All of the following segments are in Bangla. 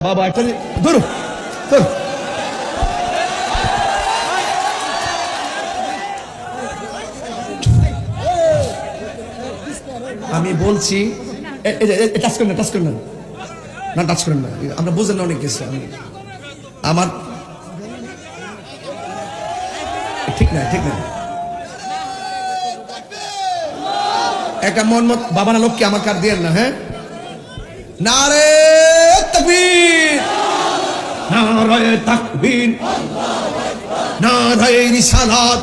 বাবা, একটা ধরো ধরো। আমি বলছি টাচ করেন না টাচ করেন না। টাচ করেন না। আমরা না অনেক কিছু। আমি আমার ঠিক না ঠিক না একটা বাবা না লোককে আমার কার দিয়েন না হ্যাঁ? নারে তকবীর! নারে তকবীর। নারে রিসালাত।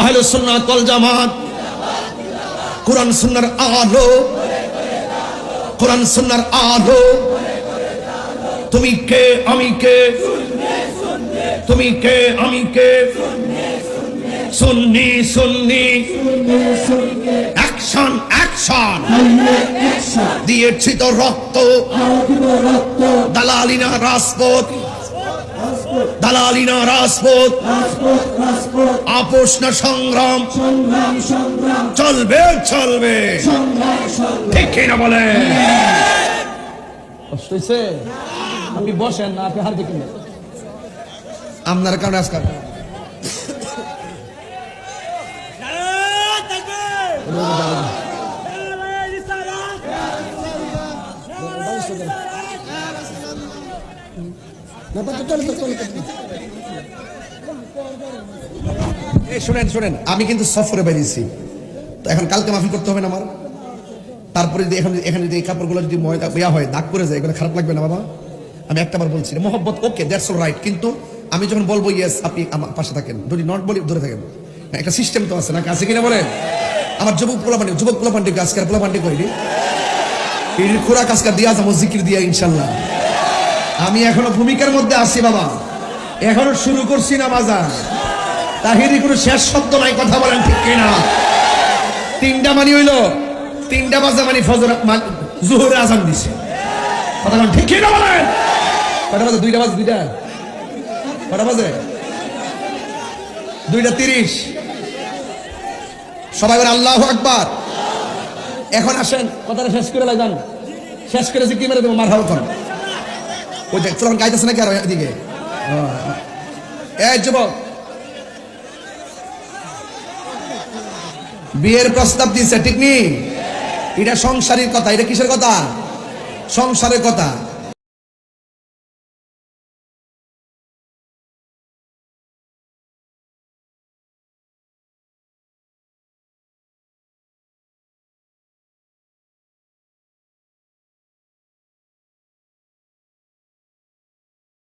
আহলে সুন্নাত ওয়াল জামাত। কোরআন সুন্নাহর আলো। কোরআন সুন্নাহর আলো। তুমি কে, আমি কে? তুমি কে, আমি কে? সুন্নি সুন্নি। অ্যাকশন অ্যাকশন দিয়েছি তো রক্ত। দালালিনা রাজপথ। দালালিনা রাজপথ। আপোষ না সংগ্রাম। চলবে চলবে। ঠিক না বলে? আপনি বসেন না আপনি হার দেখেন আপনার কারণে আজকাল এই শুনেন শুনেন। আমি কিন্তু সফরে বেরিয়েছি। তো এখন কালকে মাফি করতে হবে না আমার? তারপরে যদি এখানে এখানে যদি এই কাপড়গুলো যদি ময়দা ইয়া হয়, দাগ করে যায়, এগুলো খারাপ লাগবে না বাবা? আমি একটা বার বলছি, মোহব্বত ওকে দ্যাটস অল রাইট কিন্তু আমি যখন বলব ইয়েস আপনি আমার পাশে থাকেন। যদি নট বলি, ধরে থাকেন। একটা সিস্টেম তো আছে না, আছে কিনা বলেন? আমার যুবক পোলাপান্ডি যুবক পোলাপান্ডি আজকের পোলাপান্ডি করিনি। এর খোরাক আজকার দিয়া যাব, জিকির দিয়া, ইনশাল্লাহ। আমি এখনও ভূমিকার মধ্যে আছি বাবা। এখনও শুরু করছি না বাজার তাহিরি কোনো শেষ শব্দ নাই, কথা বলেন ঠিক কিনা? তিনটা মানি হইল, তিনটা বাজে মানি ফজর জোহরে আজান দিছে। কথা বলেন ঠিক কিনা বলেন? কটা বাজে? দুইটা বাজে, দুইটা? কটা বাজে? দুইটা তিরিশ। সবাই বলে আল্লাহ আকবার। এখন আসেন, কথাটা শেষ করে লাগান শেষ করেছি কি মেরে দেবো মার কর ওই দেখ চলুন গাইতেছে নাকি আর এদিকে? এই যুবক। বিয়ের প্রস্তাব দিয়েছে, ঠিক নি? এটা সংসারের কথা, এটা কিসের কথা? সংসারের কথা।